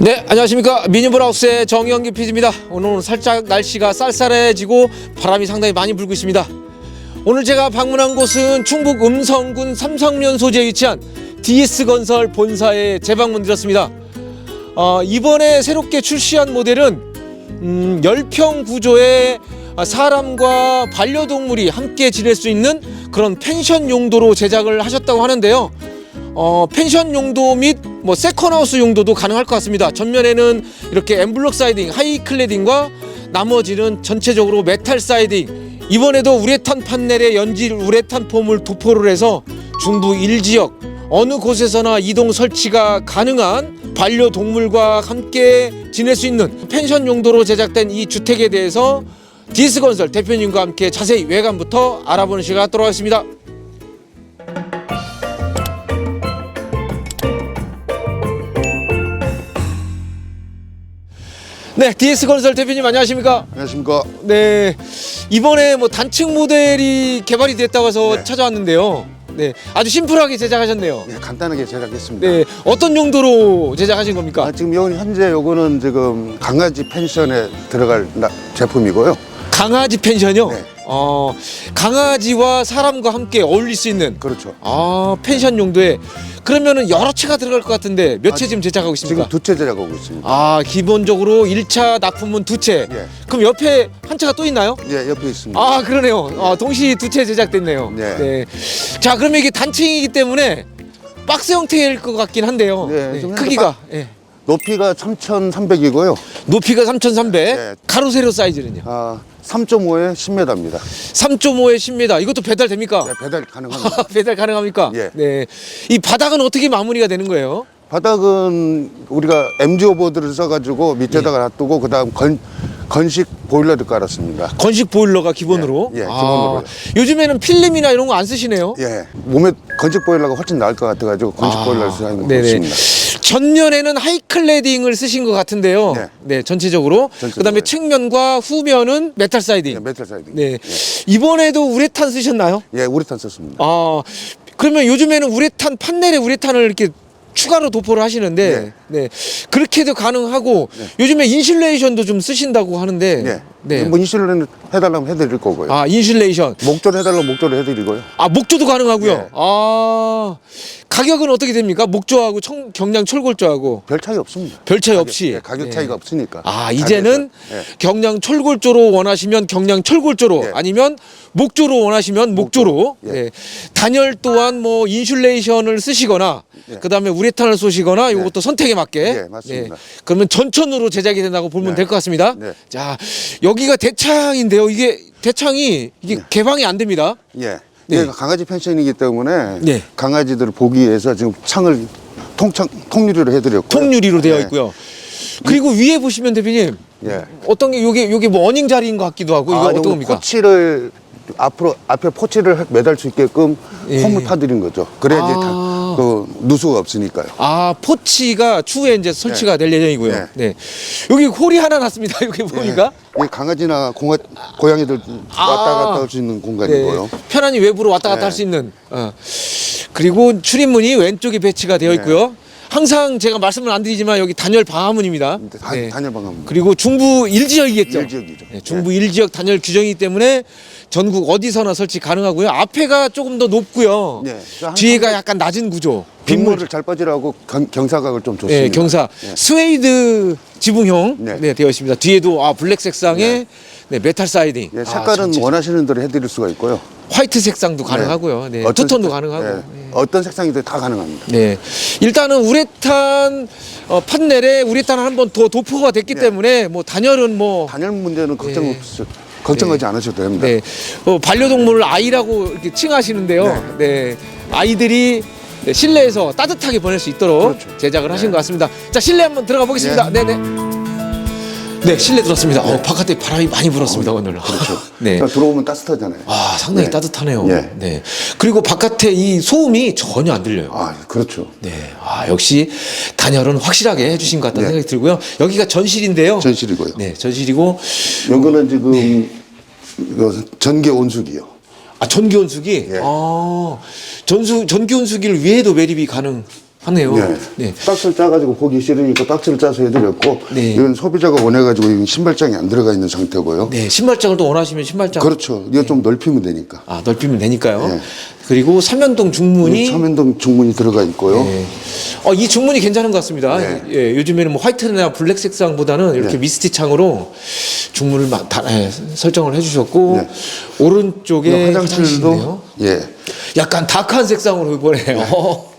네, 안녕하십니까. 미니브라우스의 정영기 PD입니다. 오늘은 살짝 날씨가 쌀쌀해지고 바람이 상당히 많이 불고 있습니다. 오늘 제가 방문한 곳은 충북 음성군 삼성면 소재에 위치한 DS건설 본사에 재방문 드렸습니다. 어, 이번에 새롭게 출시한 모델은 음, 열평 구조의 사람과 반려동물이 함께 지낼 수 있는 그런 펜션 용도로 제작을 하셨다고 하는데요. 어, 펜션 용도 및 뭐 세컨하우스 용도도 가능할 것 같습니다. 전면에는 이렇게 엠블럭 사이딩, 하이 클레딩과 나머지는 전체적으로 메탈 사이딩. 이번에도 우레탄 판넬에 연질 우레탄 폼을 도포를 해서 중부 일지역 어느 곳에서나 이동 설치가 가능한 반려동물과 함께 지낼 수 있는 펜션 용도로 제작된 이 주택에 대해서 디스건설 대표님과 함께 자세히 외관부터 알아보는 시간 갖도록 하겠습니다. 네, 디스건설 대표님 안녕하십니까? 안녕하십니까. 네, 이번에 뭐 단층 모델이 개발이 됐다고 해서 네. 찾아왔는데요. 네, 아주 심플하게 제작하셨네요. 예, 간단하게 제작했습니다. 네, 어떤 용도로 제작하신 겁니까? 아, 지금 요 현재 요거는 지금 강아지 펜션에 들어갈 나- 제품이고요. 강아지 펜션이요? 네. 어, 강아지와 사람과 함께 어울릴 수 있는 그렇죠. 아 펜션 용도에 그러면은 여러 채가 들어갈 것 같은데 몇채 아, 지금 제작하고 지금 있습니까? 두 채 제작하고 있습니다. 아 기본적으로 1차 납품은 두 채. 예. 그럼 옆에 한 채가 또 있나요? 예, 옆에 있습니다. 아 그러네요. 아, 동시 두 채 제작됐네요. 네. 자 그러면 이게 단층이기 때문에 박스 형태일 것 같긴 한데요. 네, 네, 좀 크기가 예. 높이가 3,300이고요. 높이가 3,300. 네. 가로 세로 사이즈는요? 아, 3.5에 10m입니다. 3.5에 10m. 이것도 배달 됩니까? 네, 배달 가능합니다. 배달 가능합니까? 예. 네. 이 바닥은 어떻게 마무리가 되는 거예요? 바닥은 우리가 MGO 보드를 써가지고 밑에다가 예. 놔두고 그다음 건 건식 보일러를 깔았습니다. 건식 보일러가 기본으로. 예, 예, 기본으로요. 요즘에는 필름이나 이런 거 안 쓰시네요. 예, 몸에 건식 보일러가 훨씬 나을 것 같아가지고 건식 보일러를 쓰는 네네. 있습니다. 전면에는 하이클레딩을 쓰신 것 같은데요. 네, 네. 전체적으로. 전체적으로. 그다음에 측면과 후면은 메탈 사이딩. 예, 메탈 사이딩. 네. 이번에도 우레탄 쓰셨나요? 예, 우레탄 썼습니다. 아, 그러면 요즘에는 우레탄 판넬에 우레탄을 이렇게 추가로 도포를 하시는데, 네, 그렇게도 가능하고 요즘에 인슐레이션도 좀 쓰신다고 하는데, 예. 네, 뭐 인슐레는 해달라면 해드릴 거고요. 아 인슐레이션, 목줄 해달라면 목줄을 해드리고요. 아 목조도 가능하고요. 예. 아 가격은 어떻게 됩니까? 목조하고 청, 경량 철골조하고 별 차이 없습니다. 별 차이 가격, 없이. 예, 가격 예. 차이가 없으니까. 아 이제는 예. 경량 철골조로 원하시면 경량 철골조로 예. 아니면 목조로 원하시면 목조로 목조로. 예. 예. 단열 또한 뭐 인슐레이션을 쓰시거나 예. 그다음에 우레탄을 쏘시거나 이것도 선택에 맞게 예, 맞습니다. 그러면 전천으로 제작이 된다고 보면 네. 될것 같습니다. 네. 자 여기가 대창인데요. 이게 대창이 이게 개방이 안 됩니다. 예. 네. 얘가 강아지 펜션이기 때문에 네. 강아지들을 보기 위해서 지금 창을 통창 통유리로 해드렸고 통유리로 되어 예. 있고요. 그리고 위에 보시면 대표님 예. 어떤 게 요게 요게 뭐 어닝 자리인 것 같기도 하고 이거 아, 어떤 여기 겁니까? 포치를 앞으로 앞에 포치를 매달 수 있게끔 예. 홈을 파드린 거죠. 그래야지 아. 다, 그 누수가 없으니까요. 아 포치가 추후에 이제 설치가 될 예정이고요. 네. 네. 여기 홀이 하나 났습니다. 여기 보니까 예. 이 강아지나 공화, 고양이들 아. 왔다 갔다 할 수 있는 공간이고요. 네. 편안히 외부로 왔다 갔다 네. 할 수 있는. 어. 그리고 출입문이 왼쪽에 배치가 되어 네. 있고요. 항상 제가 말씀을 안 드리지만 여기 단열 방화문입니다. 단- 네. 단열 방음. 그리고 중부 일지역이겠죠. 일지역이죠. 네, 중부 일지역 단열 규정이기 때문에 전국 어디서나 설치 가능하고요. 앞에가 조금 더 높고요. 네. 한- 뒤에가 약간 낮은 구조. 빗물 빗물을 잘 빠지라고 경, 경사각을 좀 줬습니다. 네, 경사 네. 스웨이드 지붕형 네. 네. 되어 있습니다. 뒤에도 아 블랙 색상의 네. 네, 메탈 사이딩. 예, 아, 색깔은 전체 원하시는 대로 해드릴 수가 있고요. 화이트 색상도 가능하고요. 네. 어떤 투톤도 가능하고. 예, 네. 어떤 색상이든 다 가능합니다. 네. 일단은 우레탄 어, 판넬에 우레탄 한 번 더 도포가 됐기 네. 때문에 뭐 단열은 뭐 단열 문제는 걱정 네. 없 걱정하지 않으셔도 됩니다. 네. 어, 반려동물을 아이라고 이렇게 칭하시는데요. 네. 아이들이 네, 실내에서 따뜻하게 보낼 수 있도록 그렇죠. 제작을 하신 네. 것 같습니다. 자, 실내 한번 들어가 보겠습니다. 네, 네. 네, 실내 들었습니다. 어, 바깥에 바람이 많이 불었습니다, 오늘. 그렇죠. 네. 자, 들어오면 따뜻하잖아요. 아, 상당히 네. 따뜻하네요. 예. 네. 그리고 바깥에 이 소음이 전혀 안 들려요. 아, 그렇죠. 네. 아, 역시 단열은 확실하게 해주신 것 같다는 네. 생각이 들고요. 여기가 전실인데요. 전실이고요. 네, 전실이고, 이거는 지금 네. 이거 전기 온수기요. 아, 전기 온수기? 예. 아, 전수, 전기 온수기를 위에도 매립이 가능. 하네요. 네. 네. 박스를 짜가지고 보기 싫으니까 박스를 짜서 해드렸고 네. 이건 소비자가 원해가지고 이건 신발장이 안 들어가 있는 상태고요. 네, 신발장을 또 원하시면 신발장 그렇죠. 이거 좀 넓히면 되니까. 아, 넓히면 되니까요. 네. 그리고 삼연동 중문이 서면동 중문이 들어가 있고요. 네. 어, 이 중문이 괜찮은 것 같습니다. 네. 예, 요즘에는 뭐 화이트나 블랙 색상보다는 이렇게 네. 미스티 창으로 중문을 막 다, 예, 설정을 해주셨고 네. 오른쪽에 화장실도 화장실인데요. 예. 약간 다크한 색상으로 보네요.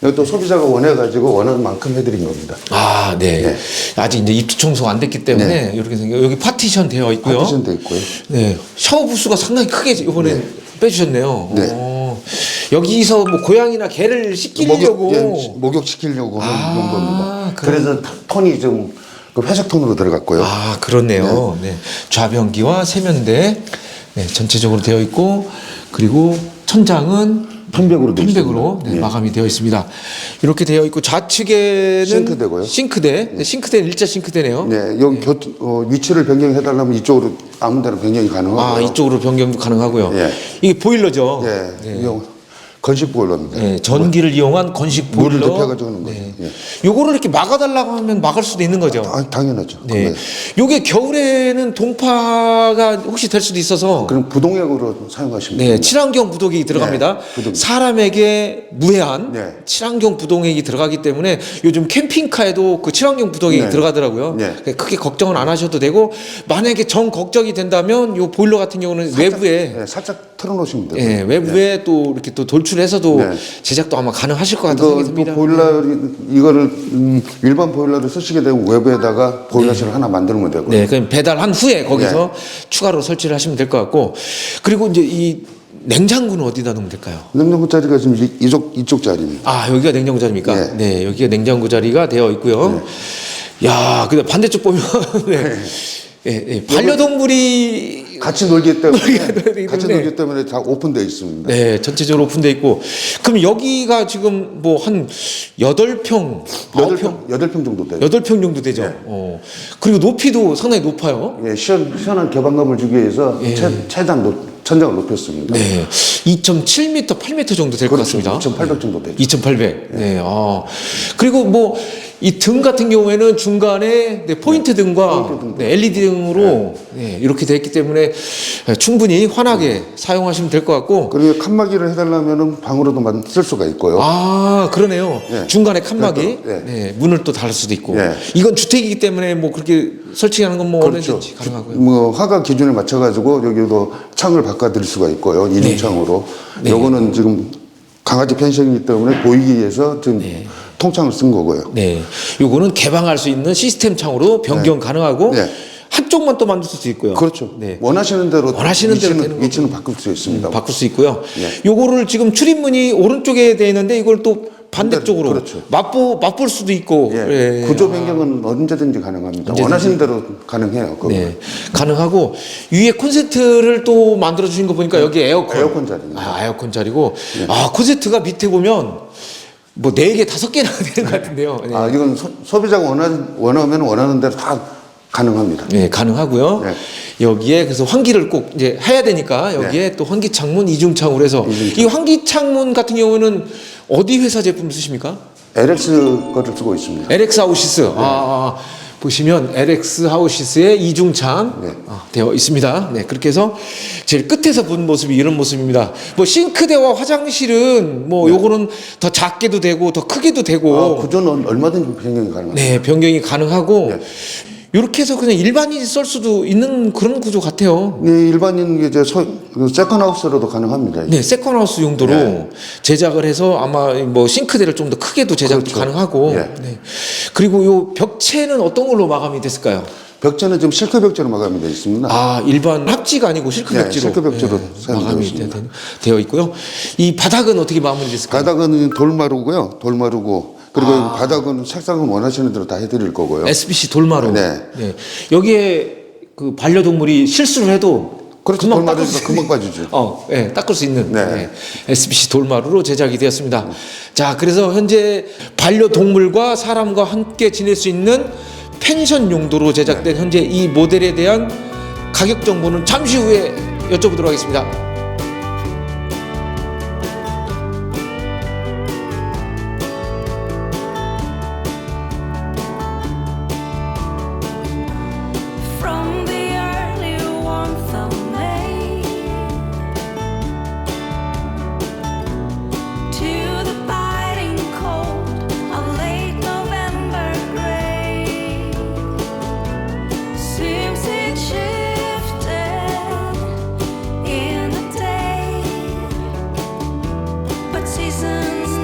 또 소비자가 원해가지고 원하는 만큼 해드린 겁니다. 아, 네. 네. 아직 이제 입주 청소가 안 됐기 때문에 이렇게 생겨 여기 파티션 되어 있고요. 파티션 돼 있고요. 네. 샤워 부스가 상당히 크게 이번에 빼주셨네요. 네. 어, 여기서 뭐 고양이나 개를 씻기려고 목욕, 예, 목욕 시키려고 아, 하는 겁니다. 그런- 그래서 톤이 좀그 회색 톤으로 들어갔고요. 아 그렇네요. 네. 좌변기와 세면대 네, 전체적으로 되어 있고 그리고 천장은 편백으로 되어 편백으로. 네, 예. 마감이 되어 있습니다. 이렇게 되어 있고 좌측에는 싱크대고요. 싱크대, 네, 싱크대는 일자 싱크대네요. 네, 여기 교, 어, 위치를 변경해 달라면 이쪽으로 아무 데나 변경이 가능하고요. 아 이쪽으로 변경도 가능하고요. 예. 이게 보일러죠. 예, 이거 건식 보일러입니다. 네, 전기를 이용한 건식 물을 보일러. 덮여가지고 하는 거예요. 네. 예. 요거를 이렇게 막아달라고 하면 막을 수도 있는 거죠. 아, 당연하죠. 네. 네. 요게 겨울에는 동파가 혹시 될 수도 있어서 그럼 부동액으로 사용하시면 네, 됩니다. 친환경 부독이 들어갑니다. 네, 부독. 사람에게 무해한 네. 친환경 부동액이 들어가기 때문에 요즘 캠핑카에도 그 친환경 부독액이 네. 들어가더라고요. 네. 크게 걱정은 안 하셔도 되고 만약에 정 걱정이 된다면 요 보일러 같은 경우는 외부에 네, 살짝 틀어놓으시면 돼요. 예, 외부에 또 이렇게 또 돌출해서도 네. 제작도 아마 가능하실 것 같은 이거 생각이 듭니다. 보일러 이거를 음, 일반 보일러를 쓰시게 되면 외부에다가 보일러실을 하나 만들면 되고요. 네, 그럼 배달한 후에 거기서 추가로 설치를 하시면 될 것 같고 그리고 이제 이 냉장고는 어디다 놓으면 될까요? 냉장고 자리가 지금 이- 이쪽 이쪽 자리입니다. 아 여기가 냉장고 자리입니까? 네. 네, 여기가 냉장고 자리가 되어 있고요. 야, 근데 반대쪽 보면 네. 예, 예, 반려동물이 같이 놀기 때문에 같이. 놀기 때문에 다 오픈되어 있습니다. 네, 전체적으로 오픈돼 있고 그럼 여기가 지금 뭐 한 여덟 평, 아홉 여덟 평, 평 여덟 평 정도 돼요. 여덟 평 정도 되죠. 어. 그리고 높이도 상당히 높아요. 예, 시원, 시원한 개방감을 주기 위해서 예. 최, 최단 높, 천장을 높였습니다. 네, 2.7m, 8m 정도 될것 그렇죠. 같습니다. 2,800 정도 되죠. 2,800. 네. 아. 그리고 뭐 이 등 같은 경우에는 중간에 네, 포인트 등과 네, LED 등으로 네, 이렇게 되어 있기 때문에 충분히 환하게 사용하시면 될 것 같고 그리고 칸막이를 해달라면은 방으로도 만- 쓸 수가 있고요. 아 그러네요. 네. 중간에 칸막이 네. 네, 문을 또달 수도 있고 네. 이건 주택이기 때문에 뭐 그렇게 설치하는 건뭐 그렇죠. 얼마든지 가능하고요. 뭐 화가 기준에 맞춰가지고 여기도 창을 바꿔드릴 수가 있고요. 이중 창으로. 네. 요거는 지금 강아지 펜션이기 때문에 보이기 위해서 지금 통창을 쓴 거고요. 네, 요거는 개방할 수 있는 시스템 창으로 변경 가능하고 네. 한쪽만 또 만들 수 있고요. 그렇죠. 네. 원하시는 대로 원하시는 대로 위치는, 되는 위치는 바꿀 수 있습니다. 바꿀 수 있고요. 네. 요거를 지금 출입문이 오른쪽에 돼 있는데 이걸 또 반대쪽으로 그렇죠. 맛보 맛볼 수도 있고 예. 예. 구조 변경은 언제든지 가능합니다. 언제든지. 원하시는 대로 가능해요. 그거. 네, 가능하고 위에 콘센트를 또 만들어 주신 거 보니까 여기 에어컨 에어컨 자리입니다. 아 에어컨 자리고 아 콘센트가 밑에 보면 뭐 네 개 다섯 개나 되는 것 같은데요. 네. 아, 이건 소, 비자가 원하, 원하면 원하는 대로 다 가능합니다. 네, 가능하고요. 네. 여기에 그래서 환기를 꼭 이제 해야 되니까 여기에 또 환기 창문 이중 창으로 해서 이 환기 창문 같은 경우는 어디 회사 제품 쓰십니까? LX 거를 쓰고 있습니다. LX 하우시스. 아, 아, 보시면 LX 하우시스의 이중창 네. 아, 되어 있습니다. 네, 그렇게 해서 제일 끝에서 본 모습이 이런 모습입니다. 뭐 싱크대와 화장실은 뭐 요거는 더 작게도 되고 더 크게도 되고 아, 구조는 얼마든지 변경이 가능합니다. 네, 변경이 가능하고 이렇게 해서 그냥 일반인이 쓸 수도 있는 그런 구조 같아요. 이 일반인 이제 소, 그 세컨하우스로도 가능합니다. 네, 세컨하우스 용도로 네. 제작을 해서 아마 뭐 싱크대를 좀 더 크게도 제작도 그렇죠. 가능하고 네. 네. 그리고 요 벽체는 어떤 걸로 마감이 됐을까요? 벽체는 지금 실크 벽체로 마감이 되어 있습니다. 아 일반 합지가 아니고 실크 네, 벽지로 실크 벽지로 사용되고 마감이 있습니다. 되- 되어 있고요. 이 바닥은 어떻게 마무리됐을까요? 바닥은 돌마루고요. 돌마루고 그리고 아. 바닥은 색상은 원하시는 대로 다 해드릴 거고요. SBC 돌마루. 네. 여기에 그 반려동물이 실수를 해도 그렇죠. 금방 닦을 수 금방 빠지죠. 어, 예, 닦을 수 있는 네. 예, SBC 돌마루로 제작이 되었습니다. 자, 그래서 현재 반려동물과 사람과 함께 지낼 수 있는 펜션 용도로 제작된 네. 현재 이 모델에 대한 가격 정보는 잠시 후에 여쭤보도록 하겠습니다. seasons.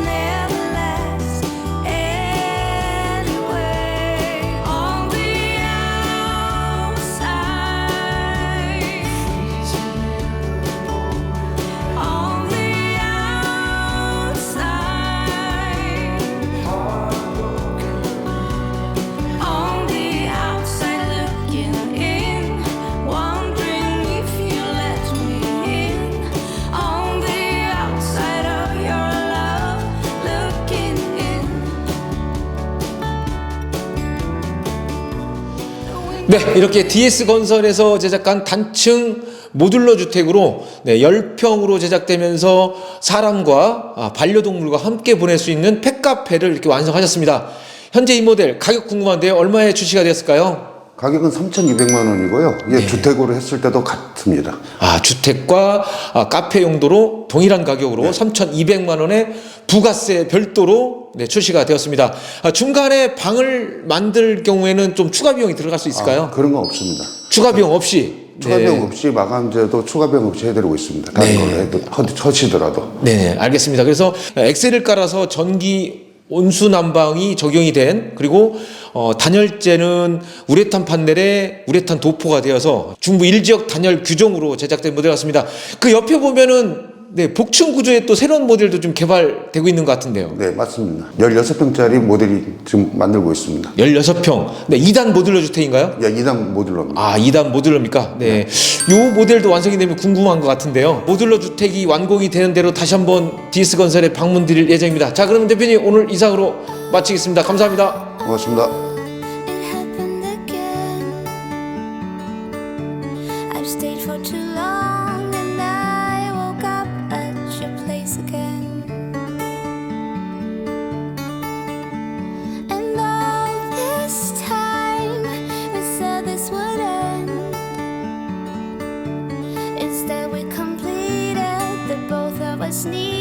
네, 이렇게 DS 건설에서 제작한 단층 모듈러 주택으로 네, 10평으로 제작되면서 사람과 아, 반려동물과 함께 보낼 수 있는 펫카페를 이렇게 완성하셨습니다. 현재 이 모델 가격 궁금한데요. 얼마에 출시가 되었을까요? 가격은 3,200만 원이고요. 네. 이게 주택으로 했을 때도 같습니다. 아, 주택과 아, 카페 용도로 동일한 가격으로 3,200만 원에 부가세 별도로 네, 출시가 되었습니다. 아, 중간에 방을 만들 경우에는 좀 추가 비용이 들어갈 수 있을까요? 아, 그런 거 없습니다. 추가 비용 없이. 추가 네. 비용 없이 마감제도 추가 비용 없이 해드리고 있습니다. 다른 걸로 해도 허- 처치더라도. 네, 알겠습니다. 그래서 엑셀을 깔아서 전기 온수 난방이 적용이 된 그리고 어, 단열재는 우레탄 판넬에 우레탄 도포가 되어서 중부 1지역 단열 규정으로 제작된 모델 같습니다. 그 옆에 보면은 네, 복층 구조의 또 새로운 모델도 좀 개발되고 있는 것 같은데요. 네, 맞습니다. 16평짜리 모델이 지금 만들고 있습니다. 16평. 네, 2단 모듈러 주택인가요? 야, 2단 모듈러입니다. 아, 2단 모듈러입니까? 네. 요 모델도 완성이 되면 궁금한 것 같은데요. 모듈러 주택이 완공이 되는 대로 다시 한번 DS 건설에 방문 드릴 예정입니다. 자, 그러면 대표님 오늘 이상으로 마치겠습니다. 감사합니다. 고맙습니다. sneeze.